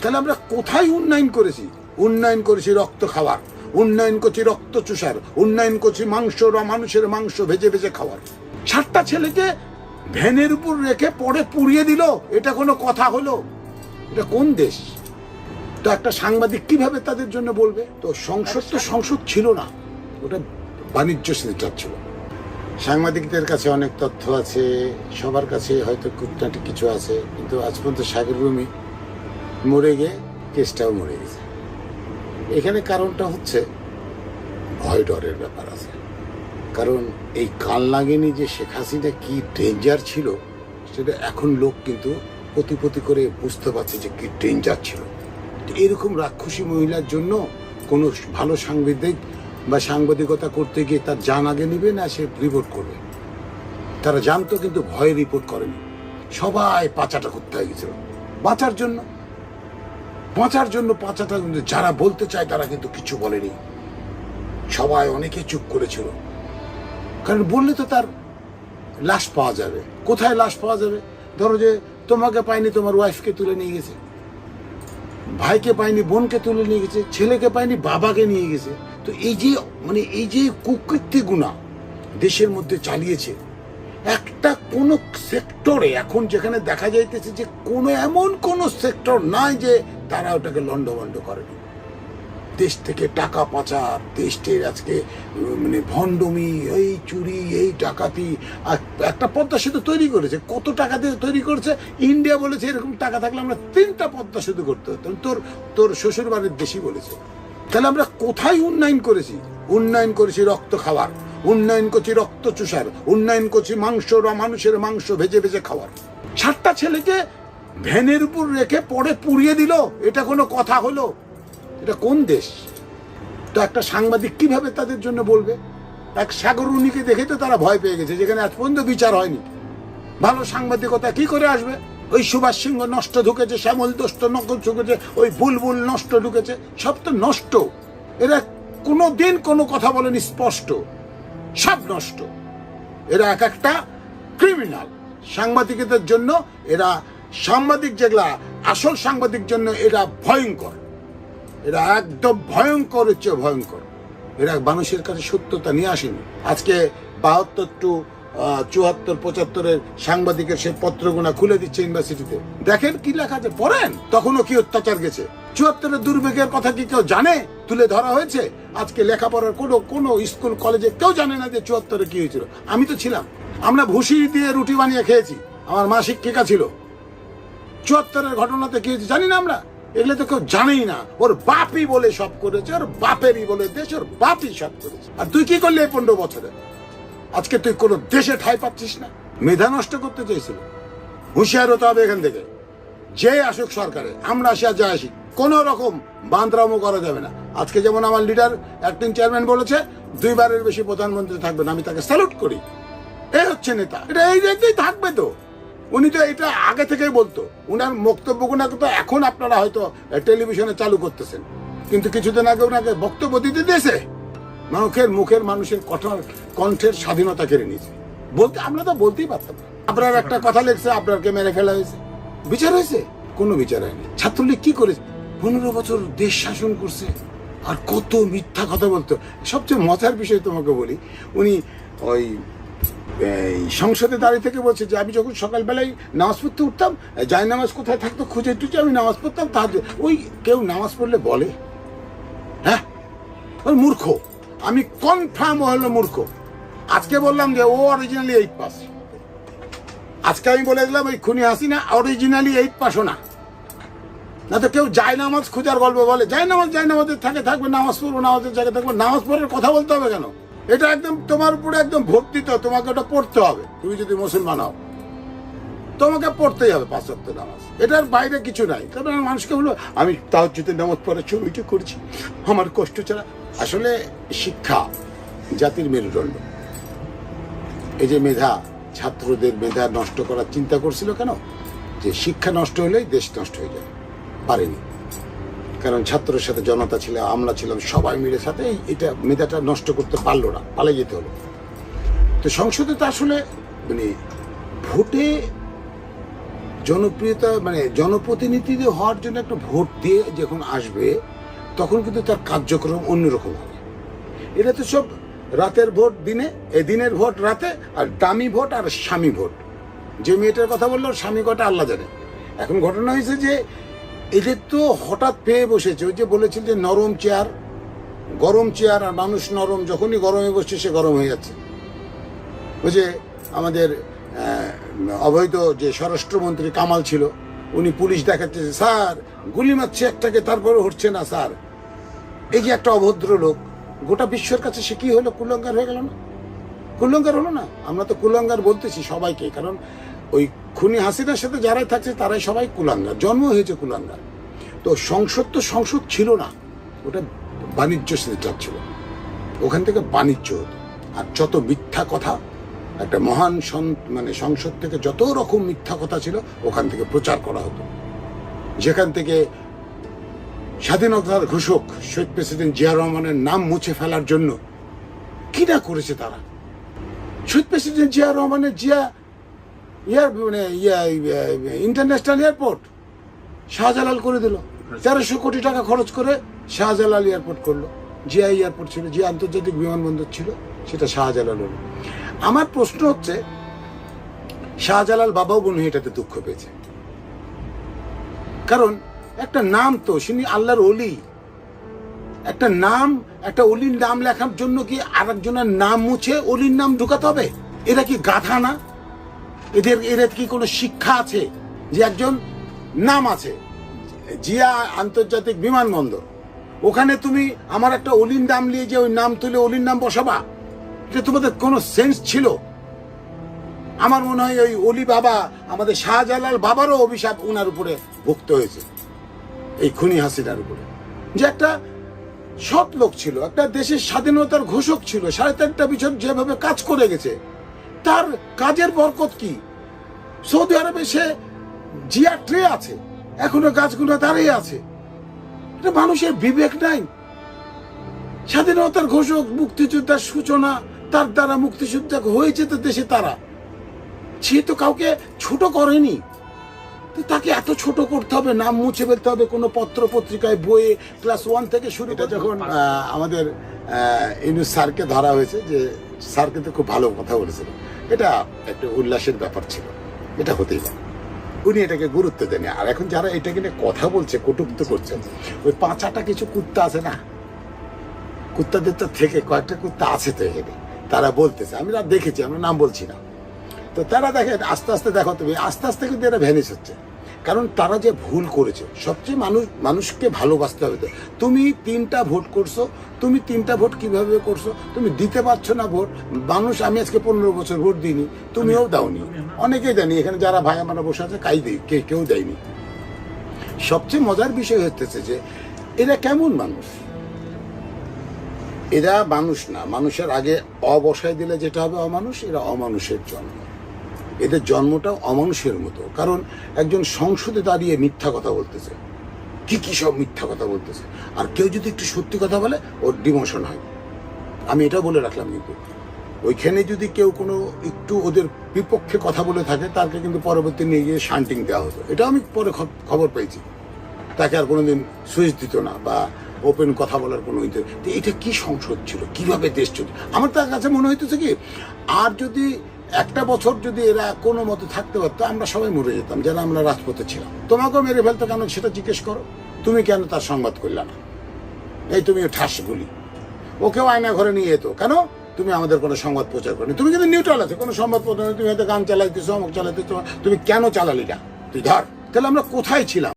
তাহলে আমরা কোথায় উন্নয়ন করেছি? উন্নয়ন করেছি রক্ত খাওয়ার, উন্নয়ন করছি রক্ত চুষার, উন্নয়ন করছি মাংস মানুষের মাংস ভেজে ভেজে খাওয়ার। সাতটা ছেলেকে ভ্যানের উপর রেখে পরে পুড়িয়ে দিল, এটা কোনো কথা হলো? এটা কোন দেশ? তো একটা সাংবাদিক কীভাবে তাদের জন্য বলবে? তো সংসদ তো সংসদ ছিল না, ওটা বাণিজ্য সেন্টার ছিল। সাংবাদিকদের কাছে অনেক তথ্য আছে, সবার কাছে হয়তো কুটনাটি কিছু আছে, কিন্তু আজ পর্যন্ত সাগর রুমি মরে গিয়ে কেসটাও মরে গেছে। এখানে কারণটা হচ্ছে ভয় ডরের ব্যাপার আছে। কারণ এই কাল লাগেনি যে শেখ হাসিনা কি ডেঞ্জার ছিল, সেটা এখন লোক কিন্তু প্রতিপতি করে বুঝতে পারছে যে কি ডেঞ্জার ছিল। এরকম রাক্ষসী মহিলার জন্য কোনো ভালো সাংবাদিক বা সাংবাদিকতা করতে গিয়ে তার জান আগে নেবে না, সে রিপোর্ট করবে। তারা জানতো কিন্তু ভয়ে রিপোর্ট করেনি। সবাই পাচাটা করতে হয়ে গেছিল বাঁচার জন্য বাঁচার জন্য কিন্তু যারা বলতে চায়, তারা কিন্তু কিছু বলেনি। সবাই অনেকে চুপ করেছিল। কারণ বললে তো তার লাশ পাওয়া যাবে। কোথায় লাশ পাওয়া যাবে? ধরো যে, তোমাকে পাইনি তোমার ওয়াইফকে তুলে নিয়ে গেছে। ভাইকে পাইনি বোনকে তুলে নিয়ে গেছে, ছেলেকে পাইনি বাবাকে নিয়ে গেছে। তো এই যে মানে এই যে কুকৃত্তি গুণা দেশের মধ্যে চালিয়েছে, একটা কোন সেক্টরে এখন যেখানে দেখা যাইতেছে যে কোনো এমন কোন সেক্টর নাই যে তারা ওটাকে লন্ডভন্ড করেনি দেশ থেকে টাকা পাচার, দেশটির আজকে মানে ভণ্ডমি, এই চুরি, এই আর একটা পদ্মা সেতু তৈরি করেছে। কত টাকা দিয়ে তৈরি করেছে? ইন্ডিয়া বলেছে এরকম টাকা থাকলে আমরা তিনটা পদ্মা সেতু করতে হতাম তোর তোর শ্বশুর বাড়ির দেশই বলেছে। তাহলে আমরা কোথায় উন্নয়ন করেছি? উন্নয়ন করেছি রক্ত খাওয়ার, উন্নয়ন করছি রক্ত চুষার, উন্নয়ন করছি মাংস মানুষের মাংস ভেজে ভেজে খাওয়ার। সাতটা ছেলেকে ভ্যানের উপর রেখে পরে পুড়িয়ে দিল? এটা কোনো কথা হলো? এটা কোন দেশ? তো একটা সাংবাদিক কীভাবে তাদের জন্য বলবে? এক সাগরুনিকে দেখে তো তারা ভয় পেয়ে গেছে, যেখানে আজ পর্যন্ত বিচার হয়নি। ভালো সাংবাদিকতা কি করে আসবে? ওই সুভাষ সিংহ নষ্ট ঢুকেছে, শ্যামল দোষ্ট নকল ঢুকেছে, ওই বুলবুল নষ্ট ঢুকেছে, সব তো নষ্ট। এরা কোনো দিন কোনো কথা বলেনি স্পষ্ট। সব নষ্ট। এরা এক একটা ক্রিমিনাল। সাংবাদিকদের জন্য এরা সাংবাদিক যেগুলা, আসল সাংবাদিক জন্য এরা ভয়ঙ্কর। এরা একদম ভয়ঙ্কর, হচ্ছে ভয়ঙ্কর। এরা মানুষের কাছে সত্যতা নিয়ে আসেনি। আজকে বাহাত্তর টু চুয়াত্তর, পঁচাত্তরের সাংবাদিকের সে পত্রগুনা খুলে দিচ্ছে ইউনিভার্সিটিতে। দেখেন কি লেখা আছে, পড়েন, তখনও কি অত্যাচার গেছে। চুয়াত্তরের দুর্ভিক্ষের কথা কি কেউ জানে? তুলে ধরা হয়েছে? আজকে লেখাপড়ার কোনো কোনো স্কুল, কলেজে কেউ জানে না যে চুয়াত্তরে কি হয়েছিল। আমি তো ছিলাম। আমরা ভুসি দিয়ে রুটি বানিয়ে খেয়েছি। আমার মা শিক্ষিকা ছিল। চুয়াত্তরের ঘটনাতে কি জানি না আমরা। এগুলো তো কেউ জানেই না। ওর বাপই বলে সব করেছে, ওর বাপেরই বলে দেশ, ওর বাপই সব করেছে। আর তুই কি করলি এই পনেরো বছরে? আজকে তুই কোনো দেশে ঠাই পাচ্ছিস না? মেধা নষ্ট করতে চেয়েছিল। হুঁশিয়ার হতে হবে এখান থেকে। যে আসুক সরকারে, আমরা আসি আর যা আসি। কোন রকম বান্দরামো করা যাবে না। আজকে যেমন আমার লিডার অ্যাক্টিং চেয়ারম্যান বলেছে, দুইবারের বেশি প্রধানমন্ত্রী থাকবেন, আমি তাকে স্যালুট করি। এই হচ্ছে নেতা। এটা এই রেখেই থাকবে তো। উনি তো এটা আগে থেকেই বলতো। উনার বক্তব্যগুলো তো এখন আপনারা হয়তো টেলিভিশনে চালু করতেছেন। কিন্তু কিছুদিন আগে ওনাকে বক্তব্য দিতে দিয়েছে। মুখের মুখের মানুষের কঠোর কণ্ঠের স্বাধীনতা কেড়ে নিয়েছে। বলতে আমরা তো বলতেই পারতাম আপনার একটা কথা লেগছে আপনাকে মেরে ফেলা হয়েছে। বিচার হয়েছে? কোনো বিচার হয়নি। ছাত্রলীগ কি করেছে? পনেরো বছর দেশ শাসন করছে। আর কত মিথ্যা কথা বলতো। সবচেয়ে মজার বিষয় তোমাকে বলি, উনি ওই সংসদে দাঁড়িয়ে থেকে বলছে যে আমি যখন সকালবেলায় নামাজ পড়তে উঠতাম নামাজ কোথায় থাকতো খুঁজে টুজে আমি নামাজ পড়তাম তার ওই কেউ নামাজ পড়লে বলে। হ্যাঁ? ওই মূর্খ। আমি কনফার্ম হলো মূর্খ। আজকে বললাম যে ও অরিজিনালি এইট পাস আজকে আমি বলে দিলাম ওই খুনি হাসিনা অরিজিনালি এইট পাসও না। না তো কেউ যায় নামাজ খোঁজার গল্প বলে যায় নামাজ যায় নামাজের থাকে, থাকবে, নামাজ পড়ব, নামাজের জায়গায় থাকবে, নামাজ পড়ার কথা বলতে হবে কেন? এটা একদম তোমার উপরে একদম ভক্তি তো, তোমাকে ওটা পড়তে হবে। তুমি যদি মুসলমান হও, তোমাকে পড়তেই হবে পাঁচ নামাজ। এটার বাইরে কিছু নাই। আমি মানুষকে বলব আমি তাও যদি নামাজ পড়ার ছবিটা করছি। আমার কষ্ট ছাড়া আসলে শিক্ষা জাতির মেরুদণ্ড। এই যে মেধা, ছাত্রদের মেধা নষ্ট করার চিন্তা করছিল কেন? যে শিক্ষা নষ্ট হলেই দেশ নষ্ট হয়ে যায়। পারেনি। কারণ ছাত্রের সাথে জনতা ছিল আমরা ছিলাম, সবাই মিলে সাথে এটা মেধাটা নষ্ট করতে পারল না, পালিয়ে যেতে হলো। তো সংসদে তো আসলে মানে ভোটে জনপ্রিয়তা মানে জনপ্রতিনিধি হওয়ার জন্য একটা ভোট দিয়ে যখন আসবে, তখন কিন্তু তার কার্যক্রম অন্যরকম হবে। এটা তো সব রাতের ভোট দিনে, এ দিনের ভোট রাতে, আর দামি ভোট আর স্বামী ভোট। যে মেয়েটার কথা বলল, স্বামী কটা আল্লাহ জানে। এখন ঘটনা হয়েছে যে এদের তো হঠাৎ পেয়ে বসেছে। ওই যে বলেছিল যে নরম চেয়ার, গরম চেয়ার, আর মানুষ নরম, যখনই গরমে বসছে সে গরম হয়ে যাচ্ছে। ওই যে আমাদের অবৈধ যে স্বরাষ্ট্রমন্ত্রী কামাল ছিল, উনি পুলিশ দেখাচ্ছে স্যার, গুলি মারছে একটাকে, তারপরে হচ্ছে না, স্যার। এই যে একটা অভদ্র লোক, গোটা বিশ্বের কাছে সে কি হলো? কুলঙ্গার হয়ে গেল না? কুলঙ্গার হলো না? আমরা তো কুলঙ্গার বলতেছি সবাইকে, কারণ ওই খুনি হাসিনার সাথে যারাই থাকছে, তারাই সবাই কুলাঙ্গার। জন্ম হয়েছে কুলাঙ্গার। তো সংসদ তো সংসদ ছিল না, ওটা বাণিজ্য সেন্টার ছিল। ওখান থেকে বাণিজ্য আর যত মিথ্যা কথা, একটা মহান মানে সংসদ থেকে যত রকম মিথ্যা কথা ছিল, ওখান থেকে প্রচার করা হতো। যেখান থেকে স্বাধীনতার ঘোষক শহীদ প্রেসিডেন্ট জিয়া রহমানের নাম মুছে ফেলার জন্য কি না করেছে তারা। শহীদ প্রেসিডেন্ট জিয়া রহমানের জিয়া ইয়ার মানে ইন্টারন্যাশনাল এয়ারপোর্ট শাহজালাল করে দিল। তেরোশো কোটি টাকা খরচ করে শাহজালাল এয়ারপোর্ট করল। জিয়া এয়ারপোর্ট ছিল, যে আন্তর্জাতিক বিমানবন্দর ছিল, সেটা শাহজালাল হলো আমার প্রশ্ন হচ্ছে, শাহজালাল বাবাও হয় এটাতে দুঃখ পেয়েছে। কারণ একটা নাম তো তিনি আল্লাহর অলি একটা নাম, একটা অলির নাম লেখার জন্য কি আরেকজনের নাম মুছে অলির নাম ঢুকাতে হবে? এটা কি গাধা না? এদের এদের কি কোনো শিক্ষা আছে যে একজন নাম আছে? জিয়া আন্তর্জাতিক বিমানবন্দর। ওখানে তুমি আমার একটা অলির নাম নিয়ে যে ওই নাম তুলে অলির নাম বসাবা, এটা তোমাদের কোনো সেন্স ছিল? আমার মনে হয় ওই অলি বাবা, আমাদের শাহজালাল বাবারও অভিশাপ উনার উপরে ভুক্ত হয়েছে, এই খুনি হাসিনার উপরে। যে একটা সৎ লোক ছিল, একটা দেশের স্বাধীনতার ঘোষক ছিল, সাড়ে চারটা বছর যেভাবে কাজ করে গেছে তার কাজের বরকত কি? সৌদি আরবে সে জিয়া ট্রে আছে এখনও গাছগুলো দাঁড়িয়ে আছে। এটা মানুষের বিবেক নাই। স্বাধীনতার ঘোষক মুক্তিযোদ্ধার সূচনা তার দ্বারা মুক্তিযোদ্ধা হয়েছে তো দেশে তারা। সে তো কাউকে ছোট করেনি। তো তাকে এত ছোট করতে হবে নাম মুছে ফেলতে হবে কোনো পত্র পত্রিকায় বইয়ে ক্লাস ওয়ান থেকে শুরু এটা যখন আমাদের ইউনুস স্যারকে ধরা হয়েছে যে স্যার কিন্তু খুব ভালো কথা বলেছিল। এটা একটা উল্লাসের ব্যাপার ছিল। এটা হতেই পারে। উনি এটাকে গুরুত্ব দেন আর এখন যারা এটাকে নিয়ে কথা বলছে, কটুক্ত করছে, ওই পাঁচাটা কিছু কুত্তা আছে না? কুত্তাদের তো থেকে, কয়েকটা কুত্তা আছে তো এখানে। তারা বলতেছে, আমি দেখেছি, আমরা নাম বলছি না। তো তারা দেখে আস্তে আস্তে দেখো তুমি, আস্তে আস্তে কিন্তু এরা ভ্যানিস হচ্ছে। কারণ তারা যে ভুল করেছে সবচেয়ে মানুষ মানুষকে ভালোবাসতে হবে তুমি তিনটা ভোট করছ তুমি তিনটা ভোট কীভাবে করছ? তুমি দিতে পারছ না ভোট। মানুষ আমি আজকে পনেরো বছর ভোট দিইনি তুমিও দাওনি। অনেকেই দেয়নি এখানে যারা ভাই আমরা বসে আছে কাই দেই কে কেউ দেয়নি। সবচেয়ে মজার বিষয় হচ্ছে যে এরা কেমন মানুষ? এরা মানুষ না মানুষের আগে অবসায় দিলে যেটা হবে অমানুষ এরা অমানুষের জন্ম। এদের জন্মটা অমানুষের মতো। কারণ একজন সংসদে দাঁড়িয়ে মিথ্যা কথা বলতেছে। কি কি সব মিথ্যা কথা বলতেছে? আর কেউ যদি একটু সত্যি কথা বলে, ওর ডিমোশন হয়। আমি এটা বলে রাখলাম কিন্তু। ওইখানে যদি কেউ কোনো একটু ওদের বিপক্ষে কথা বলে থাকে, তাকে কিন্তু পরবর্তী নিয়ে গিয়ে শান্টিং দেওয়া হতো। এটা আমি পরে খবর পেয়েছি। তাকে আর কোনোদিন সুইচ দিত না বা ওপেন কথা বলার কোনো ইতে এটা কি সংসদ ছিল? কীভাবে দেশ চলছে? আমার তার কাছে মনে হইতেছে কি, আর যদি একটা বছর যদি এরা কোনো মতো থাকতে পারতো, আমরা সবাই মরে যেতাম যারা আমরা রাজপথে ছিলাম। তোমাকেও মেরে ফেলতো কেন? সেটা জিজ্ঞেস করো। তুমি কেন তার সংবাদ করলে না? এই তুমি ঠাস গুলি ওকেও আয়না ঘরে নিয়ে যেত। কেন? তুমি আমাদের কোনো সংবাদ প্রচার করনি। তুমি কিন্তু নিউট্রাল আছে। কোনো সংবাদ প্রচার তুমি হয়তো গান চালাইতেছো, অমুক চালাইতেছো। তুমি কেন চালালি না? তুই ধর। তাহলে আমরা কোথায় ছিলাম?